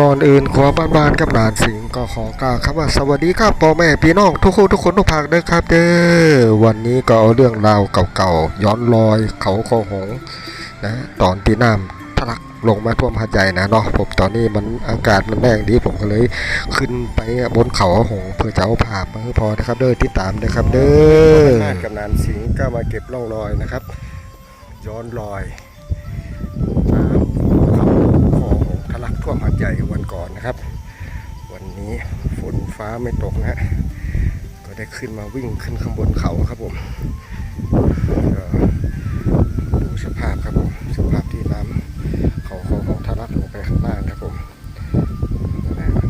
ก่อนอื่นขอบ้านบ้านกับนานสิงก็ขอกล่าวคำว่าสวัสดีครับพ่อแม่พี่น้องทุกคนทุกคนทุกภาคเด้อครับเด้อวันนี้ก็เอาเรื่องราวเก่าๆย้อนรอยเขาโคหงนะตอนที่น้ำทะลักลงมาท่วมหาดใหญ่นะเนาะผมตอนนี้มันอากาศมันแรงดีผมก็เลยขึ้นไปบนเขาหงเพื่อจะเอาภาพมาให้พอนะครับเด้อที่ตามนะครับเด้อกำนันสิงก็มาเก็บร่องรอยนะครับ ย้อนรอย วมหาดใหญ่วันก่อนนะครับ วันนี้ฝนฟ้าไม่ตกนะฮะก็ได้ขึ้นมาวิ่งขึ้นข้างบนเขาครับผมดูสภาพครับผมสภาพที่น้ำเขาคอหงทะลักลงไปข้างล่างครับผมนะข้า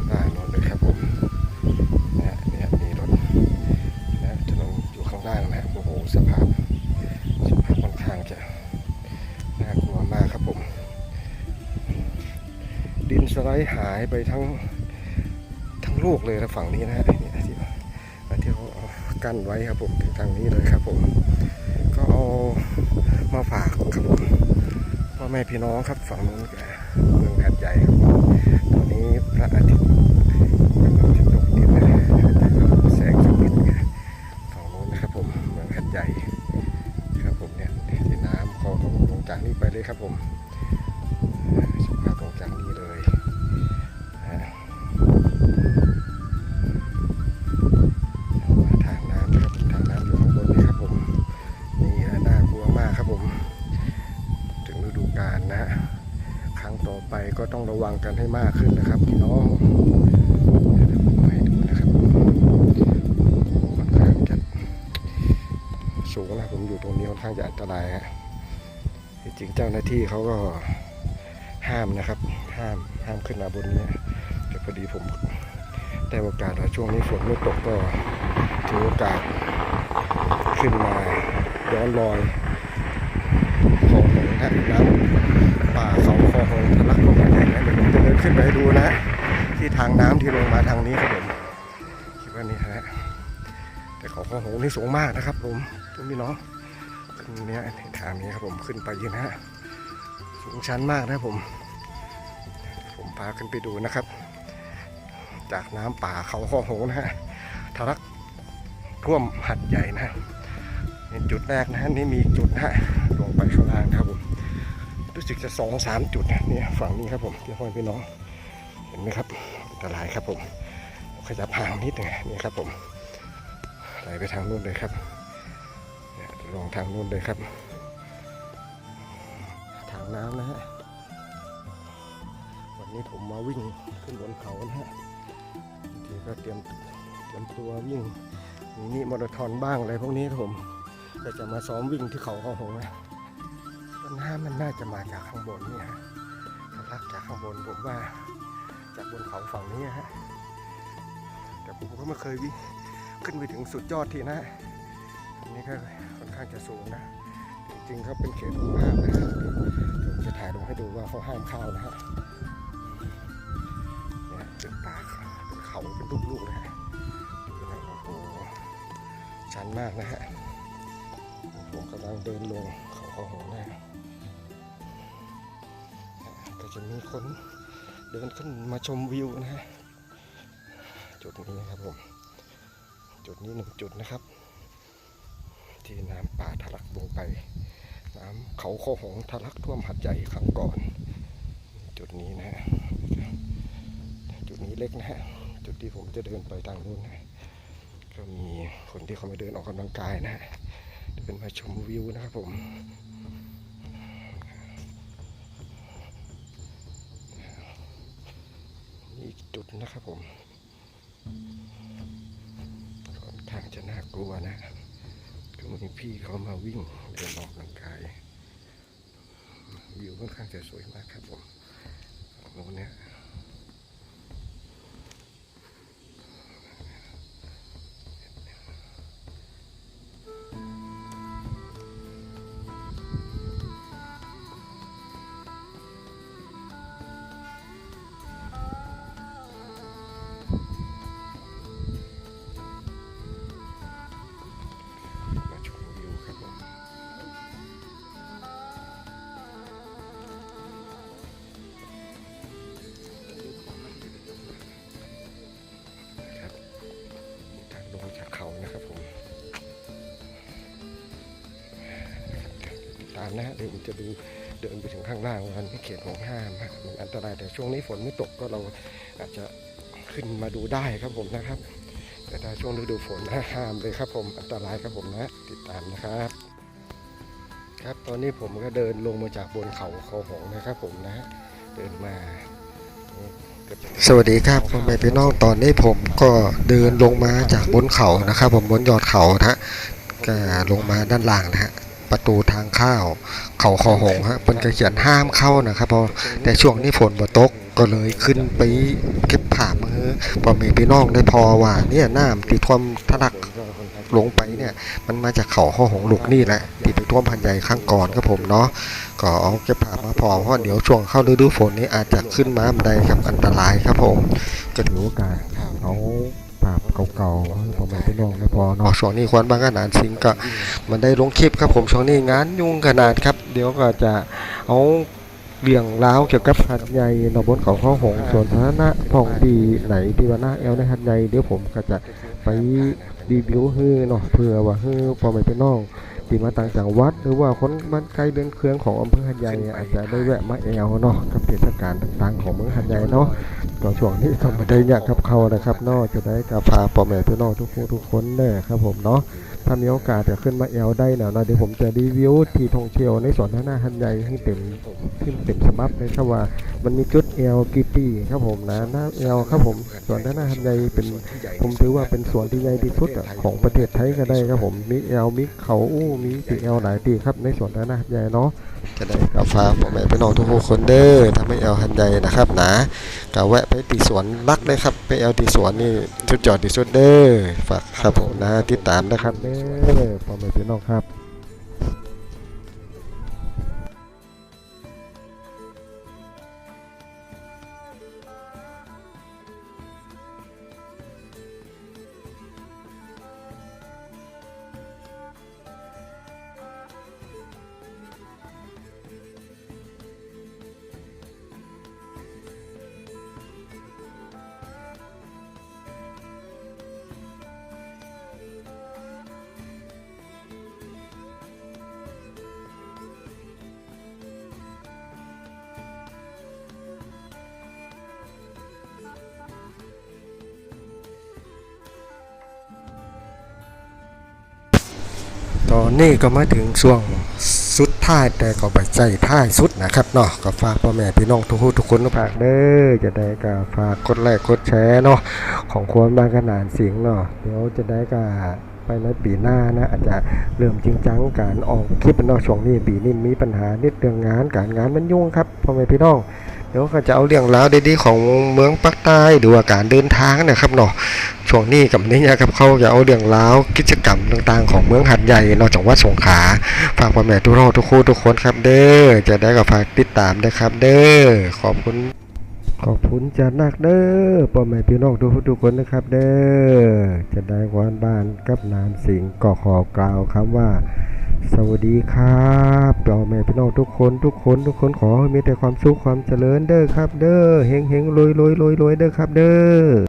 ไปหายไปทั้งทั้งลูกเลยนะฝั่งนี้นะฮะเนี่ยที่ที่เขากั้นไว้ครับผมถึงทางนี้เลยครับผม ก็เอามาฝากครับผมพ่อแม่พี่น้องครับฝั่งนู้นกับเมืองหัดใหญ่ครับตอนนี้พระอาทิตย์กำลังจะตกดินนะแสงจะมิดฝั่งนู้นนะครับผมเมืองหัดใหญ่ครับผมเนี่ยที่น้ำคลองของลงจากนี้ไปเลยครับผม กาลนะ ครั้งต่อไปก็ต้องระวังกันให้มากขึ้นนะครับพี่น้องให้ดูนะครับค่อนข้างจะสูงนะผมอยู่ตรงนี้ค่อนข้างจะอันตรายฮะจริงเจ้าหน้าที่เขาก็ห้ามนะครับ ห้ามห้ามขึ้นมาบนนี้แต่พอดีผมได้โอกาสแล้วช่วงนี้ฝนไม่ตกก็ถือโอกาสขึ้นมาย้อนรอย นะน้ำป่าเขาคองหงทะลักลงมาใหญ่นะเดี๋ยวผมจะเดินขึ้นไปดูนะ ที่ทางน้ำที่ลงมาทางนี้ครับผมคิดว่านี่ฮะแต่เขาของหงนี่สูงมากนะครับ ผมคุณพี่น้องขึ้นเนี้ยทางนี้ครับผมขึ้นไปยืนฮะสูงชันมากนะผม ผมพาขึ้นไปดูนะครับ จากน้ำป่าเขาข้อหงนะฮะทะลักท่วมหัดใหญ่นะฮะนี่จุดแรกนะฮะนี่มีจุดนะฮะลงไปข้างล่างนะครับผม รู้สึกจะสองสามจุดนะเนี่ยฝั่งนี้ครับผมที่พ่อพี่น้องเห็นไหมครับอันตรายครับผมขยับห่างนิดหนึงนี่ครับผมไหลไปทางนู้นเลยครับลงทางนู้นเลยครับ ทางน้ำนะฮะวันนี้ผมมาวิ่งขึ้นบนเขานะฮะทีก็เตรียมเตรียมตัววิ่งมินิมาราธอนบ้างอะไรพวกนี้ครับผมก็จะมาซ้อมวิ่งที่เขาของผมนะ น้ำมันน่าจะมาจากข้างบนเนี่ยฮะทะลักจากข้างบนผมว่า จากบนเขาฝั่งนี้ฮะแต่ผมก็ไม่เคยวิ่งขึ้นไปถึงสุดยอดที่นะอันนี้ก็ค่อนข้างจะสูงนะ จริงๆเขาเป็นเขตห่วงห้ามนะผมจะถ่ายลงให้ดูว่าเขาห้ามเข้านะฮะเนี่ยเป็นป่าเป็นเขาเป็นลูกๆนะฮะโอ้โหชันมากนะฮะผมกำลังเดินลงเขาเขาหงนะก็ จะมีคนเดินขึ้นมาชมวิวนะฮะจุดนี้นะครับผมจุดนี้หนึ่งจุดนะครับ ที่น้ำป่าทะลักลงไป น้ำเขาโคหงทะลักท่วมหัดใหญ่ครั้งก่อน จุดนี้นะฮะจุดนี้เล็กนะฮะจุดที่ผมจะเดินไปทางนู้นนะก็มีคนที่เขามาเดินออกกำลังกายนะฮะเดินมาชมวิวนะครับผม นะครับผมค่อนข้างจะน่ากลัวนะคือมีพี่เขามาวิ่งเดินออกกำลังกายวิวค่อนข้างจะสวยมากครับผมตรงโน้ นะฮะเดี๋ยวจะดูเดินไปถึงข้างล่างวันเขตของห้ามมันอันตรายแต่ช่วงนี้ฝนไม่ตกก็เราอาจจะขึ้นมาดูได้ครับผมนะครับ แต่ถ้าช่วงฤดูฝนนะห้ามเลยครับผมอันตรายครับผมนะ ติดตามนะครับ ครับตอนนี้ผมก็เดินลงมาจากบนเขาคอหงนะครับผมนะเดินมาสวัสดีครับพ่อแม่พี่น้องตอนนี้ผมก็เดินลงมาจากบนเขานะครับ ผมบนยอดเขานะฮะก็ลงมาด้านล่างนะฮะ ประตูทางเข้าเขาคอหงฮะเป็นกระเขียนห้ามเข้านะครับพอแต่ช่วงนี้ฝนบ่ตกก็เลยขึ้นไปเก็บผ่ามือพอม่พี่น้องได้พอว่าเนี่ยน้ำที่ท่วมทะลักลงไปเนี่ยมันมาจากเขาคอหงลูกนี่แหละที่ไปท่วมพันใหญ่ข้างก่อนครับผมเนาะก็เอาเก็บผ่ามาพอเพราะเดี๋ยวช่วงเข้าฤดูฝนนี้อาจจะขึ้นมาบันไดครับอันตรายครับผมก็ถือโอกาสเอา เก่าๆให้ผมแม่พี่น้องไม่พอเนาะช่วงนี้ควันบางขนาดสิงก็มันได้ลงคลิปครับผมช่วงนี้งานยุ่งขนาดครับ เดี๋ยวก็จะเอาเรี่ยงราวเกี่ยวกับหัดใหญ่นบนเขาข้อหงส่วนสาธารณะพองดีไหนที่ว่าหน้าแอลในหัดใหญ่เดี๋ยวผมก็จะไปรีวิวให้เนาะเพื่อว่าให้พ่อไม่พี่น้อง ที่มาต่างจังหวัด หรือว่าคนบ้านใกล้เดินเครื่องของอำเภอหัดใหญ่เนี่ยอาจจะได้แวะมาแอลเนาะกับเทศกาลต่างๆของเมืองหัดใหญ่เนาะก็ช่วงนี้ก็ไม่ได้อยากกับเขานะครับเนาะจะได้กับพาพ่อแม่พี่น้องทุกผู้ทุกคนเด้อครับผมเนาะถ้ามีโอกาสจะขึ้นมาแอลได้เนาะเนาะเดี๋ยวผมจะรีวิวที่ท่องเที่ยวในสวนท่านาหัดใหญ่ให้เต็มให้เต็มสมับเลยครับว่ามันมีจุดแอลกี่ปีครับผมนะหน้าแอลครับผมสวนท่านาหัดใหญ่เป็นผมถือว่าเป็นสวนที่ใหญ่ที่สุดอะของประเทศไทยก็ได้ครับผมมีแอลมีเขาอู้มีตีแอลหลายตีครับในสวนนะนะใหญ่เนาะจะได้กับฝากพ่อแม่พี่น้องทุกคนเด้อถ้าไม่แอลหันใหญ่นะครับนะก็แวะไปตีสวนรักเลยครับไปแอลตีสวนนี่ชุดจอดที่สุดเด้อฝากครับผมนะติดตามนะครับเด้อพ่อแม่พี่น้องครับ นนี้ก็มาถึงช่วงสุดท้ายแต่ก็ไปใจท้ายสุดนะครับเนาะก็ฝากพ่อแม่พี่น้องทุกทุกคนทุกเด้อจะได้ก็ฝากกดไลค์กดแชร์เนาะของควรบางขนาดเสียงเนาะเดี๋ยวจะได้ก็ไปในปีหน้านะอาจจะเริ่มจริงจังการออกคลิปเนาะช่วงนี้ปีนี้มีปัญหานิดเรื่องงานการงานมันยุ่งครับพ่อแม่พี่น้อง เดี๋ยวก็จะเอาเรื่องราวดีๆของเมืองภาคใต้หรือาการเดินทางนะครับเนาะช่วงนี้กับนี้นะครับเขาจะเอาเรื่องราวกิจกรรมต่างๆ ของเมืองหัดใหญ่นอกจากวัดสงขาฝากพ่อแม่ทุกท่านทุกคู่ทุกคนครับเด้อจะได้กับฝากติดตามนะครับ เด้อขอบคุณขอบคุณจัดนักเด้อพ่อแม่พี่น้องทุกทุกคนนะครับ เด้อจะได้วานบ้านกับนานสิงก็ขอกล่าวคำว่า สวัสดีครับพ่าแม่พี่น้องทุกคนทุกคนทุกคนขอให้มีแต่ความสุขความเจริญเด้อครับ เด้อเฮงเฮงรวยรวยรวยรวยเด้อครับเด้อ